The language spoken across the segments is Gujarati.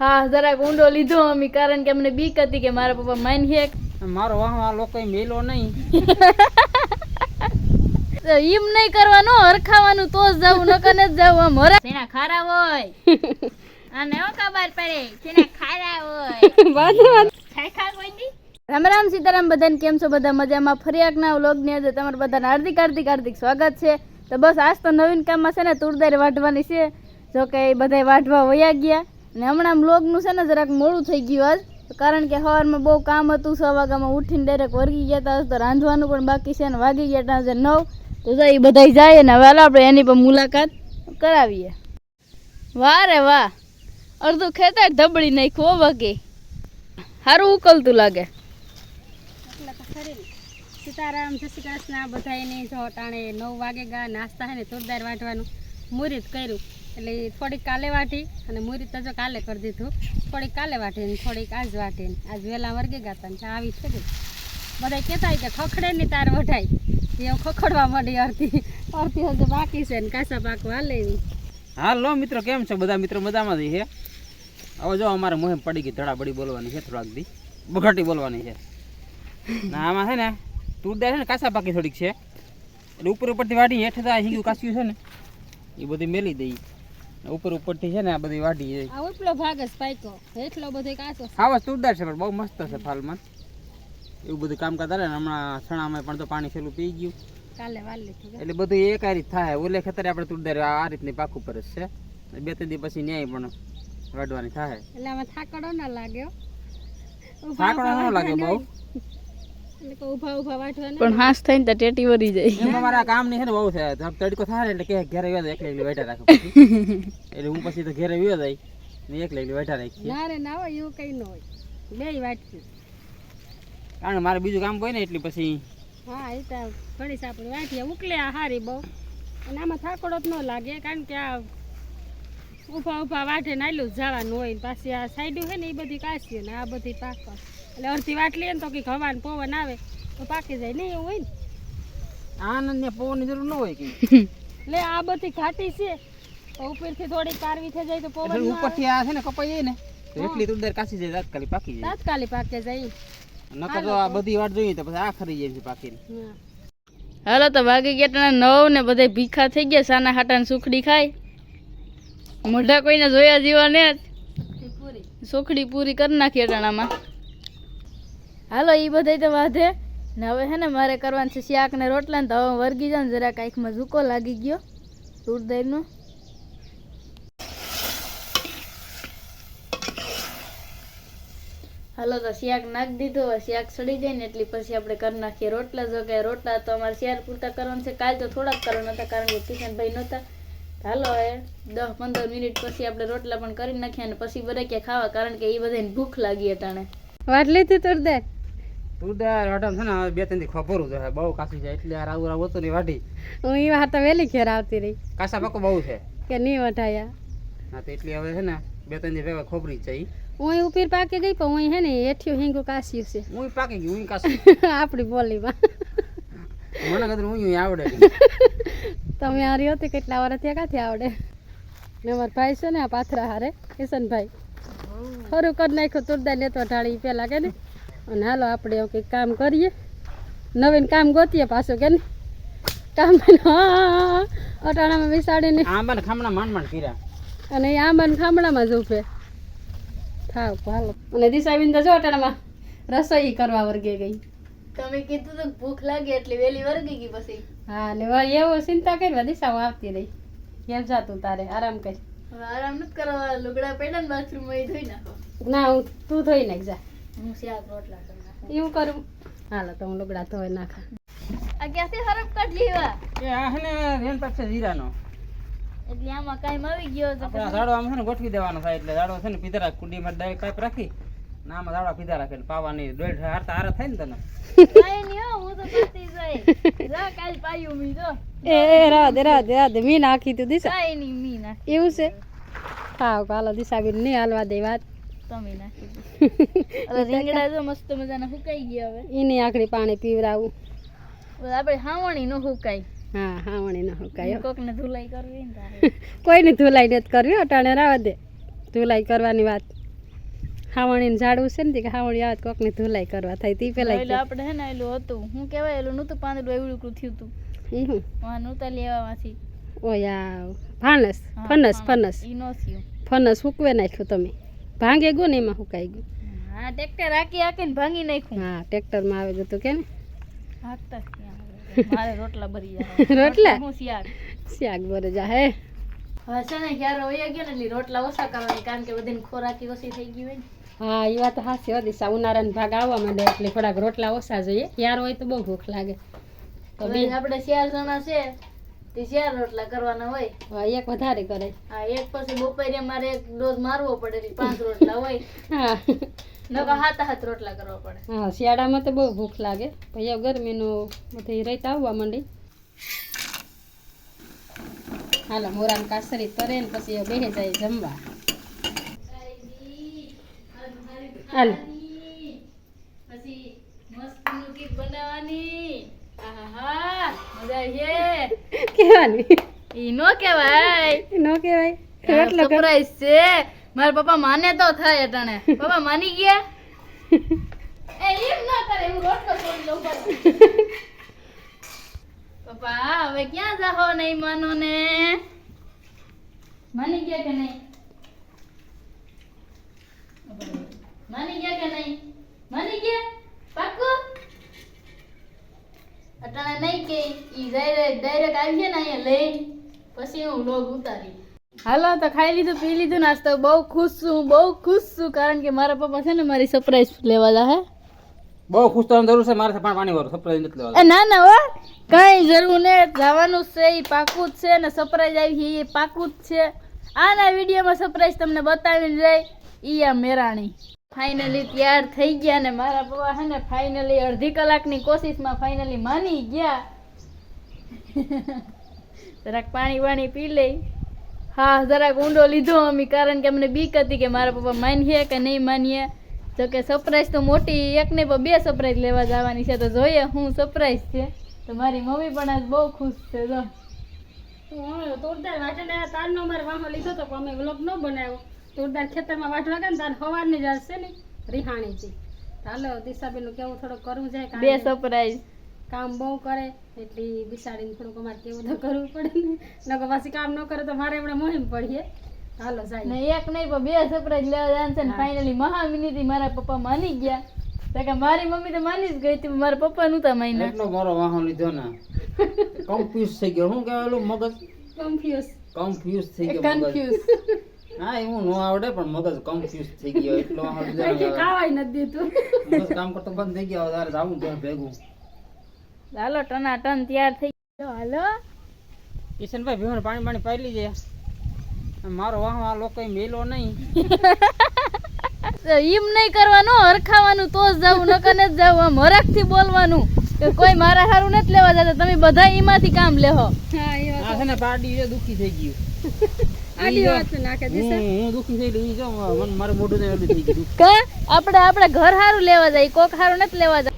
હા જરાક ઊંડો લીધો અમે કારણ કે અમને બીક હતી કે મારા પપ્પા માઇન હેક મારો વાહ આ લોકો મેલો નહીં એમ નહીં કરવાનું હરખાવાનું તો જ જવું નકર જ જવું આમ હરા. તેના ખારા હોય અને ઓ ખબર પડે તેના ખારા હોય. ખાઈ ખા કોઈ રામ રામ સીતારામ બધાને કેમ છો? બધા મજામાં? ફરી એકના વ્લોગની અંદર તમારું બધાને હાર્દિક હાર્દિક હાર્દિક સ્વાગત છે. તો બસ આજ તો નવીન કામમાં છે ને તુરદારી વાઢવાની છે. જો કે એ બધા વાઢવા વયા ગયા. અને હમણાં બ્લોગનું છે ને જરાક મોડું થઈ ગયું આજ. કારણ કે સવારમાં બહુ કામ હતું, છ વાગ્યામાં ઉઠીને ડાયરેક્ટ વર્ગી ગયા હતા તો રાંધવાનું પણ બાકી છે ને વાગી ગયા હતા નવ. તો એ બધા જાય ને હવે આપણે એની પણ મુલાકાત કરાવીએ. વાહ રે વાહ. અડધું ખેતર ધબળી નાખ્યું બાકી સારું ઉકલતું લાગે. સીતારામ, જય શ્રી કૃષ્ણ બધાને જો ટાણે નવ વાગે ગા, નાસ્તા હે ને તુરદાર વાટવાનું. મુહૂર્ત કર્યું. એટલે થોડીક કાલે વાટી અને મુરી તો કાલે કરી દીધું. થોડીક કાલે વાટી ને થોડીક આજ વાટી ને આજ વહેલા વર્ગે ગયા હતા ને આવી છે બધા કહેતા કે ખખડે ને તાર વઢાય એવું ખખડવા માંડી અડધી. અડધી હજુ બાકી છે ને કાસા પાકવા હાલે એવી. હાલો મિત્રો, કેમ છે? બધા મિત્રો મજામાં છે હવે જો અમારે મોહેમ પડી ગઈ ધડાબડી બોલવાની છે થોડાક દી. બઘાટી બોલવાની છે. ના આમાં છે ને તૂટદાર છે ને કાસા પાકી થોડીક છે. એટલે ઉપર ઉપરથી વાટી હેઠે તો આ કાસ્યું છે ને, એ બધી મેલી દઈ ઉપર ઉપરથી છે ને આ બધી વાઢી જાય આ ઉપલો ભાગ જ પાક્યો. એટલો બધો કાચો હા ખાવા તુરદાર છે પણ બહુ મસ્ત છે ફાલમાં. એવું બધું કામ કરતા રહે હમણાં સણામાં પણ તો પાણી છેલ્લું પી ગયું. કાલે વાલી એટલે બધું એક આ રીત થાય. ઓલે ખેતરે આપણે તુરદાર આ રીતની પાક ઉપર જ છે. બે ત્રણ દિવસ પછી ન્યાય પણ વાઢવાની થાય. એટલે આમાં થાકડો ના લાગ્યો. થાકડો ન લાગે બહુ. પણ હાસ થાય ને ટેટી વરી જાય. એમાં મારા કામની છે ને બહુ છે. તડકો થાય એટલે કે ઘરે વ્યો એકલે એકલી બેઠા રાખો એટલે હું પછી તો ઘરે વ્યો જાય ને એકલે એકલી બેઠા રાખી ના રે ના હોય એવું કઈ ન હોય. બે વાટકી કારણ મારે બીજું કામ હોય ને એટલે પછી હા એ તો ઘણી સાપડી વાટીએ ઉકલે હારી બહુ. અને આમાં થાકડો જ ન લાગે કારણ કે આ ઊભા ઊભા વાટે નાયલું જવાનું હોય ને પાછી આ સાઈડું છે ને એ બધી કાચી ને આ બધી પાક. એટલે અડધી વાટ લઈએ ને તો કંઈક હવા પવન આવે તો પાકી જાય. નહીં એવું હોય ને? આનંદ ને પવનની જરૂર ન હોય કે એટલે આ બધી ઘાટી છે. તો ઉપરથી થોડી કારવી થઈ જાય તો પવન ઉપરથી ઉપરથી આ છે ને કપાઈ જાય ને એટલી તુરદાર કાસી જાય તાત્કાલિક પાકી જાય. તાત્કાલિક પાકે જાય નકર તો આ બધી વાટ જોઈએ તો પછી આ ખરી જાય છે પાકીને. હાલો તો વાગી ગયા નવ ને બધા ભીખા થઈ ગયા સાના હાટા ને સુખડી ખાય. મોઢા કોઈને જોયા જેવા ને સોખડી પૂરી કરી નાખી અટાણામાં. હાલો એ બધા તો વાંધે. ને હવે હે ને મારે કરવાનું છે શાક ને રોટલા ને તો હવે વર્ગી જાઉં ને જરાક આંખમાં ઝૂકો લાગી ગયો. તુરદાઈનો હાલો તો શાક નાખી દીધું. શાક સડી જાય ને એટલી પછી આપણે કરી નાખીએ રોટલા. જો કે રોટલા તો અમારે શેર પૂરતા કરવાના છે. કાલ તો થોડાક કરવાના હતા કારણ કે કિશનભાઈ નહોતા. હાલો એ. દસ પંદર મિનિટ પછી આપણે રોટલા પણ કરી નાખ્યા અને પછી બધા ક્યાં ખાવા કારણ કે એ બધાને ભૂખ લાગી અટાણે. વાટ લીધી તુરદાર તુરદાર વાટમ છે ને હવે બે ત્રણ દી ખબરું છે બહુ કાસી જાય એટલે આ રાવું રાવું ની વાટી. હું એ વાત વહેલી ઘેર આવતી રહી. કાસા પાકો બહુ છે. કે નહીં વઢાયા. હા તો એટલી હવે છે ને બે ત્રણ દી ભેગા ખોબરી જાય હું ઉપર પાકી ગઈ પણ હું હે ને હેઠિયું હિંગું કાસ્યું છે. હું પાકી ગયું હું કાસું આપણી બોલીમાં. મને કદાચ હું આવડે. તમે હારી હતી કેટલા વાર ત્યાં ક્યાંથી આવડે? ને અમારા ભાઈ છે ને આ પાથરા હારે કિશનભાઈ. ખરું કરી નાખ્યું તુરદાર લેતો ઢાળી પેલા કે ને? અને હાલો આપણે એવું કંઈક કામ કરીએ. નવીન કામ ગોતીએ પાછું કે ને? કામ અટાણામાં બેસાડીને આંબા ખામણા માંડ માંડ કર્યા અને એ આંબાના ખામણામાં જ ઉભે. થાવ હાલો. અને દિશાબેન તો જો અટાણામાં રસોઈ કરવા વર્ગે ગઈ. તમે કીધું તો ભૂખ લાગી એટલે વેલી વર્ગી ગઈ પછી. હા ને એવો ચિંતા કરી દિશાઓ આવતી રહી. કેમ જાતું તારે? આરામ કરી. હવે આરામ નથી કરવા લુગડા પડ્યા ને બાથરૂમમાં ધોઈ નાખો. ના હું તું ધોઈ નાખ જા. હું શાક રોટલા કરી નાખું. એવું કરું. હાલો તો હું લુગડા ધોઈ નાખા. આ ક્યાંથી હરફ કાઢી એવા? એ આ છે રેન પાસે જીરાનો એટલે આમાં કાઈ આવી ગયો તો આપણે ઝાડો આમ છે ને ગોઠવી દેવાનો થાય એટલે ઝાડો છે ને પીધા કુંડીમાં ડાય કાપ રાખી ને દાડા પીધા રાખે પાવા પાવાની દોઢ હારતા હારા થાય ને તને? કાંઈ નહીં હો, હું તો કરતી જઈ જા કાલ પાયું મી તો એ દે રાહ દે મી નાખી તું દિશા. નહીં એવું છે? થાવ હાલો બી નહીં હાલવા દે વાત. રીંગણા જો મસ્ત મજાના સુકાઈ ગયા હવે. એની આખરી પાણી પીવરાવું. આપણે હાવણી નો સુકાય. હા હાવણી નો સુકાય કોકને ધુલાઈ કરવી ને તારે. ધુલાઈ નથી કરવી અટાણે રાવા દે. ધુલાઈ કરવાની વાત. હાવણીને ઝાડવું છે ને કે હાવણી આવે કોકની ધુલાઈ કરવા થાય તે પેલા એટલે આપણે હે ને એલું હતું. હું કહેવાય એલું નહોતું પાંદડું એવડું થયું હતું ઈ હું વાં નહોતા લેવામાંથી ઓયા ફાનસ ફનસ ફનસ. ઈ નો થયું. ફનસ સૂકવે નાખ્યું તમે. ભાંગે ગયું ને એમાં સુકાઈ ગયું? હા ટ્રેક્ટર હાકી હાકીને ભાંગી નાખ્યું. હા ટ્રેક્ટરમાં આવે ગયું કે ને? હાકતા. મારે રોટલા ભરી જાય. રોટલા? હું શિયાળ. શાક ભરે જા હે? હવે છે ને ક્યારે વયા ગયા ને એટલે રોટલા ઓછા કરવાની કારણ કે બધાને ખોરાકી ઓછી થઈ ગઈ હોય ને. હા એ વાત હાસી હો દિશા. ઉનાળાનો ભાગ આવવા માંડે એટલે થોડાક રોટલા ઓછા જોઈએ. યાર હોય તો બહુ ભૂખ લાગે. તો હવે આપણે ચાર જણા છે તે ચાર રોટલા કરવાના હોય. હા, એક વધારે કરે. હા એક પછી બપોરે મારે એક ડોઝ મારવો પડે એટલે પાંચ રોટલા હોય. હા. નકર હાથ હાથ રોટલા કરવા પડે. હા શિયાળામાં તો બહુ ભૂખ લાગે. હવે ગરમીનું બધી રહેતા આવવા માંડી. હાલો મોરાન કાસરી તરે ને પછી હવે જાય જમવા. હાલ. પછી મસ્ત કેક બનાવવાની આહાહા મજા આવી કહેવાની ઈ નો કેવાય ન સરપ્રાઈઝ છે. મારા પપ્પા માને તો થાય અટાણે. પપ્પા માની ગયા? એ એમ ના કરે હું રોટલો છોડી દઉં પાછું. પપ્પા, હવે ક્યાં જાહો નહીં માનો ને માની ગયા કે નહીં? માની ગયા કે નહીં? માની ગયા? પાકું અટાણે નહીં કે ઈ ડાયરેક્ટ ડાયરેક્ટ આવી છે ને અહીંયા લઈને, પછી હું લોગ ઉતારી. હાલો, તો ખાઈ લીધું, પી લીધું નાસ્તો. બહુ ખુશ છું, બહુ ખુશ છું, કારણ કે મારા પપ્પા છે ને મારી સરપ્રાઈઝ લેવા જા હે બહુ ખુશ થવાની જરૂર છે, મારે પણ પાણી વાળું સપ્રાઈઝ નથી લેવા ના ના, હો. કઈ જરૂર ને જવાનું છે, એ પાકું જ છે ને સરપ્રાઈઝ આવી છે, એ પાકું જ છે. આના વિડીયોમાં સરપ્રાઈઝ તમને બતાવી જાય, ઈ આ મેરાણી. ફાઇનલી તૈયાર થઈ ગયા ને મારા પપ્પા છે ને ફાઇનલી અડધી કલાકની કોશિશમાં ફાઇનલી માની ગયા. જરાક પાણી વાણી પી લઈ. હા, જરાક ઊંડો લીધો અમે, કારણ કે અમને બીક હતી કે મારા પપ્પા માનીએ કે નહીં માનીએ. જો કે સરપ્રાઈઝ તો મોટી એક પણ બે સરપ્રાઈઝ લેવા જવાની છે તો જોઈએ હું સરપ્રાઈઝ છે. તો મારી મમ્મી પણ આજ બહુ ખુશ છે જો. તુરદાર વાટણે તારનો અમારે વાહો લીધો તો પણ અમે વ્લોગ ન બનાવ્યો. તુરદાર ખેતરમાં વાટવા ગયા ને તાર હવારની જ હશે ને રિહાણીથી. હાલો દિશાબેનનું કેવું થોડુંક કરવું છે બે સરપ્રાઈઝ કામ બહુ કરે એટલી બિસાડીને થોડુંક અમારે કેવું તો કરવું પડે ને. નકર પાછી કામ ન કરે તો મારે એમણે મોહિમ પડીએ. હાલો જાય ને એક નહીં પણ બે સરપ્રાઈઝ લેવા જવાનું છે ને ફાઇનલી મહામિનીથી મારા પપ્પા માની ગયા. તો કે મારી મમ્મી તો માની જ ગઈ હતી મારા પપ્પા એટલો મારો વાહન લીધો ને. કન્ફ્યુઝ થઈ ગયો. શું કહેવાય મગજ? કન્ફ્યુઝ કન્ફ્યુઝ થઈ ગયો કન્ફ્યુઝ હા એવું નો આવડે પણ મગજ કન્ફ્યુઝ થઈ ગયો. એટલો ખાવાય નથી દીધું. કામ કરતો બંધ થઈ ગયો તારે જાવું તો ભેગું. હાલો ટના ટન તૈયાર થઈ ગયો. હાલો. કિશનભાઈ ભીમણ પાણી પાણી પાઈ લીજે મારો વાહવા આ લોકો મેલો નહીં. એમ નહીં કરવાનું હરખાવાનું તો જ જવું નકર નથી જવું આમ હરખથી બોલવાનું. કે કોઈ મારા હારું નથી લેવા જતા તમે બધા એમાંથી કામ લેહો. હા એ વાત છે ને પાડી દુખી થઈ ગયું. આડી વાત હું હું થઈ ગઈ જો મને મારું મોઢું ને ઓલું થઈ ગયું. કા? આપણે આપણે ઘર હારું લેવા જાય કોક હારું નથી લેવા જાય.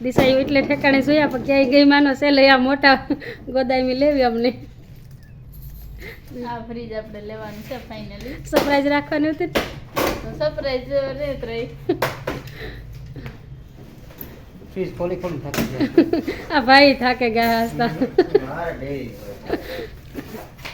દિશા એટલે ઠેકાણે જોયા પણ ક્યાંય ગઈ માનો છે લઈ આ મોટા ગોદામી લેવી અમને. આ ફ્રીજ આપણે લેવાનું છે ફાઇનલી સરપ્રાઈઝ રાખવાની હતી સરપ્રાઈઝ રેત રહી ફ્રીજ ખોલી ખોલી થાકી આ ભાઈ થાકે ગયા હસતા.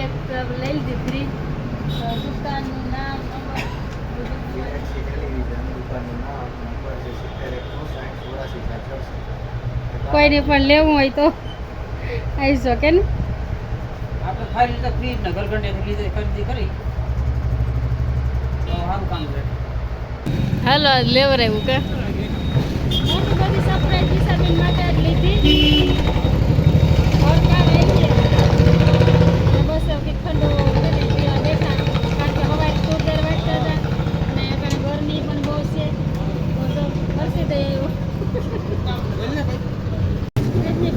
એક લઈ લીધી. ફ્રી દુકાનનું નામ કોઈને પણ લેવું હોય તો આવી શકે ને. આપણે ખાઈ લીધા ફ્રી ને ગલગંડે લીધે ખરીદી કરી. તો સારું કામ છે. હાલો લેવરાયું કે? મોટું બધી સરપ્રાઈઝ દિશાબેન માટે જ લીધી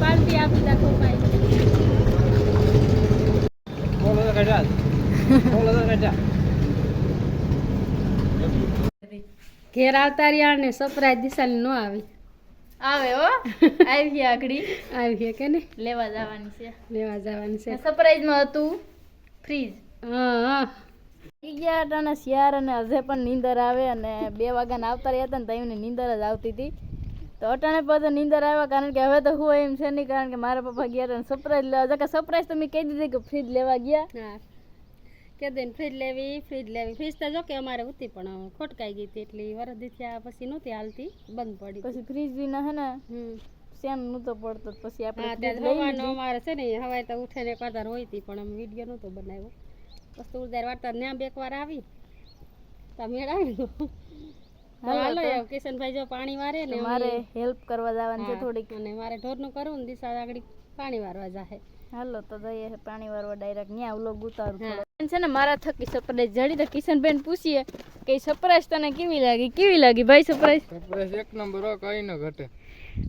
આરતી આપી દા ખોપાઈ બોલો તો કાઢ્યા બોલો તો કાઢ્યા ઘેર આવતા ને સપરાય દિશાની ન આવી. આવે હો? આવી ગયા આગળી. આવી છે કે ને? લેવા જવાની છે. લેવા જવાની છે. સરપ્રાઈઝમાં હતું ફ્રીજ હા ગયા શિયાર અને હજે પણ નીંદર આવે અને બે વાગ્યાને આવતા રહ્યા હતા ને તો એમને નીંદર જ આવતી હતી. તો અટાણે પછી નીંદર આવ્યા કારણ કે હવે તો હું એમ છે નહીં કારણ કે મારા પપ્પા ગયા હતા સરપ્રાઈઝ લેવા. જતા સરપ્રાઈઝ તો મેં કહી દીધી કે ફ્રીજ લેવા ગયા. કે દેન ફ્રીજ લેવી ફ્રીજ લેવી. ફ્રીજ તો જો કે અમારે હતી પણ ખોટકાઈ ગઈ હતી એટલે વરદી થયા પછી નહોતી હાલતી બંધ પડી પછી ફ્રીજ બી ના હે ને સેન નહોતો પડતો પછી આપણે હવાનો અમારે છે ને હવાય તો ઉઠીને કદાર હોય હતી પણ અમે વીડિયો નહોતો બનાવ્યો. પછી ઉદાર વાર્તા ત્યાં બે એક વાર આવી તો મેળાવી હાલો કિશનભાઈ જો પાણી વારે ને મારે હેલ્પ કરવા જવાની છે થોડીક. અને મારે ઢોરનું કરવું ને દિશા આગળ પાણી વારવા જાહે. હાલો તો જઈએ છે પાણી વારવા ડાયરેક્ટ ન્યા વ્લોગ ઉતારું થોડો. છે ને મારા થકી સરપ્રાઈઝ જડી તો કિશનબેન પૂછીએ કે સરપ્રાઈઝ તને કેવી લાગી? કેવી લાગી ભાઈ સરપ્રાઈઝ એક નંબર હો કઈ ન ઘટે.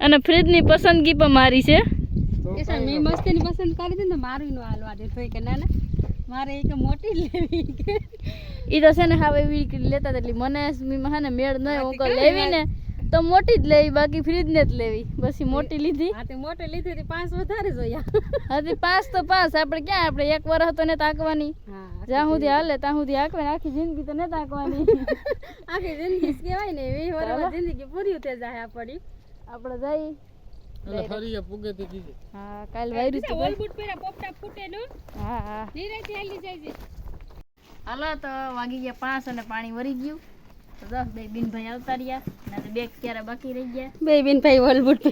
અને ફ્રીજની પસંદગી પણ મારી છે. કિશન મેં મસ્તીની પસંદ કરી દીધી ને મારું નું હાલવા દે. તો કે ના ના મારે એક મોટી લેવી કે ઈ તો છે ને હવે એવી લેતા એટલે મને મી- હે મેળ ન હું લેવી ને. તો મોટી જ લેવી બાકી ફ્રીજ ને જ લેવી. બસ મોટી લીધી. હા તે મોટી લીધી હતી પાંચ વધારે જોયા. હતી પાંચ તો પાંચ આપણે ક્યાં આપણે એક વર્ષ તો ને તાકવાની જ્યાં સુધી હાલે ત્યાં સુધી હાંકવે ને આખી જિંદગી તો ને તાકવાની આખી જિંદગી કહેવાય ને વીસ વર્ષમાં જિંદગી પૂરી થઈ જાય આપણી. આપણે જઈ. હા કાલ વાયરું છે ઓલ બૂટ પહેર્યા પોપટા ફૂટે નો. હા હા. નિરાયથી હાલી જાય છે હાલો તો વાગી ગયા પાંચ અને પાણી વરી ગયું. તો બે બિનભાઈ આવતા રહ્યા. ને તો બે ક્યારે બાકી રહી ગયા. બે બેન ભાઈ ઓલ બૂટ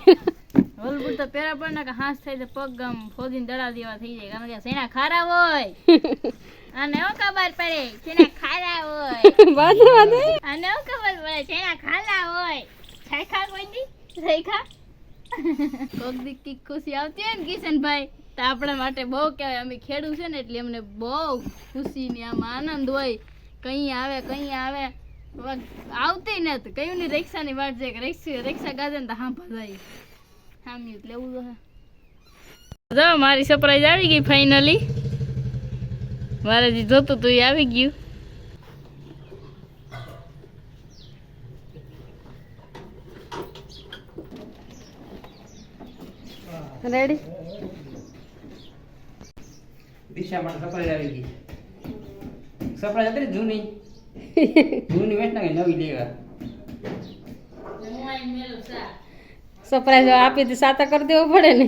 તો પેરા પડે ને કે હાથ થાય તો પગ આમ ફોદીને દડા દેવા થઈ જાય. કારણ કે સેના ખારા હોય? અને એવું ખબર પડે. સેના ખારા હોય? બાજુ બાજુ અને એવું ખબર પડે. સેના ખાલા હોય? ખાઈ કોઈ દી? ખાઈ કોક દી કીક ખુશી આવતી હોય ને કિશનભાઈ તો આપણા માટે બહુ કહેવાય. અમે ખેડૂત છે ને એટલે અમને બહુ ખુશી ને આમ આનંદ હોય. કઈ આવે કઈ આવે. આવતી નથી કયું ની રિક્ષાની વાટ છે રિક્ષા રિક્ષા ગાજે ને હા ભજાઈ સામ્યું લેવું તો જો મારી સરપ્રાઈઝ આવી ગઈ ફાઇનલી મારે જે જોતું તું એ આવી ગયું. રેડી દિશા માટે સપ્રાઈઝ આવી ગઈ. સરપ્રાઈઝ હતી જૂની? જૂની વેચ નવી લેવા? સરપ્રાઈઝ આપી દે સાતા કરી દેવો પડે ને.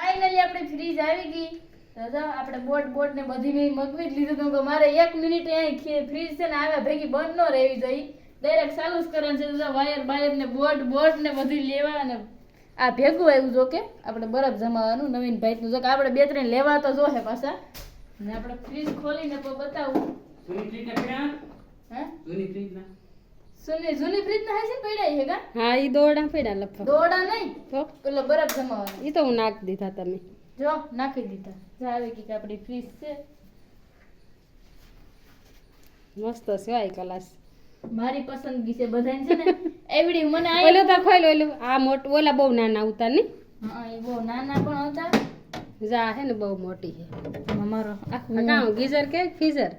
ફાઇનલી આપણે ફ્રીજ આવી ગઈ. દાદા આપણે બોટ બોટ ને બધી મેં મગવી જ લીધું કે મારે એક મિનિટ અહીં ફ્રીજ છે ને આવ્યા ભેગી બંધ ન રહેવી જોઈએ. ડાયરેક્ટ ચાલુ જ કરવાનું છે. દાદા વાયર બાયર ને બોટ બોટ ને બધું લેવા અને આ ભેગું આવ્યું જો કે આપણે બરફ જમાવાનું નવીન ભાઈનું. જો કે આપણે બે ત્રણ લેવા તો જોહે પાછા. ને આપણે ફ્રીજ ખોલીને તો બતાવું. સુની ફ્રીજ ના પીડા હે? સુની ફ્રીજ ના? સુની જૂની ફ્રીજ ના હશે પડ્યા છે કા હા એ દોડા પડ્યા લગભગ. દોડા નહીં? તો પેલો બરફ જમાવાનો. એ તો હું નાખી દીધા તમે. જો નાખી દીધા. જો આવે ગઈ કે આપણી ફ્રીજ છે. મસ્ત છે આ કલાસ. મારી પસંદગી છે બધાને છે ને. એવડી મને આ ઓલો તો ખોઈ ઓલો. આ મોટ ઓલા બહુ નાના ઉતા ને હા એ બહુ નાના પણ હતા જા હે ને બહુ મોટી છે અમારો આખું ગીઝર કે ફીઝર?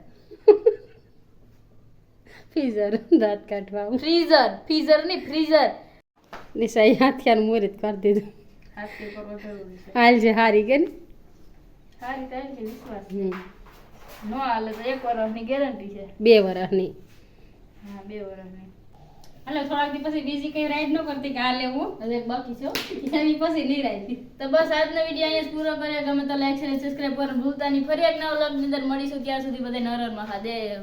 ફીઝર દાંત કાઢવા ફ્રીઝર ફ્રીઝર નહીં ફ્રીઝર. નિશા હાથિયાર મુહૂર્ત કરી દીધું. હાલ છે હારી કે ને? સારી થાય છે વિશ્વાસ નો હાલે તો એક વર્ષની ગેરંટી છે. બે વર્ષની હા બે વર્ષની એટલે થોડાક દી પછી બીજી કઈ રાઈડ ન કરતી કે આ લેવું હવે બાકી છો એની પછી નહીં રાઈડ તો બસ આજનો વીડિયો અહીંયા પૂરો કર્યો ગમે તો લાઈક શેર સબસ્ક્રાઈબ કરવાનું ભૂલતા નહીં. ફરી એક નવા વ્લોગની અંદર મળીશું. ત્યાં સુધી બધા નરર મહાદેવ.